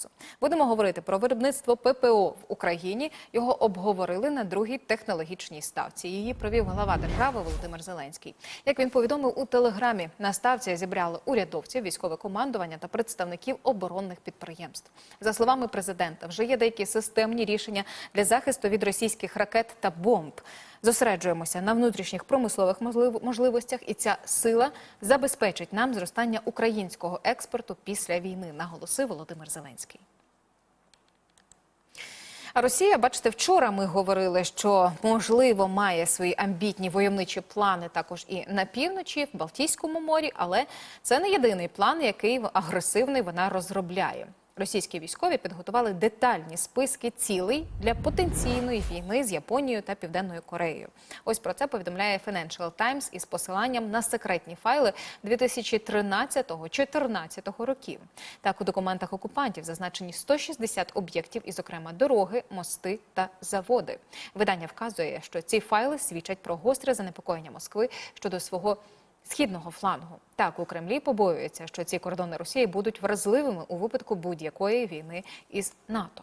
있어. Будемо говорити про виробництво ППО в Україні. Його обговорили на другій технологічній ставці. Її провів глава держави Володимир Зеленський. Як він повідомив у телеграмі, на ставці зібрали урядовців, військове командування та представників оборонних підприємств. За словами президента, вже є деякі системні рішення для захисту від російських ракет та бомб. Зосереджуємося на внутрішніх промислових можливостях, і ця сила забезпечить нам зростання українського експорту після війни, наголосив Володимир Зеленський. А Росія, бачите, вчора ми говорили, що можливо має свої амбітні войовничі плани також і на півночі, в Балтійському морі, але це не єдиний план, який агресивний вона розробляє. Російські військові підготували детальні списки цілей для потенційної війни з Японією та Південною Кореєю. Ось про це повідомляє Financial Times із посиланням на секретні файли 2013-2014 років. Так, у документах окупантів зазначені 160 об'єктів, і, зокрема, дороги, мости та заводи. Видання вказує, що ці файли свідчать про гостре занепокоєння Москви щодо свого східного флангу. Так, у Кремлі побоюються, що ці кордони Росії будуть вразливими у випадку будь-якої війни із НАТО.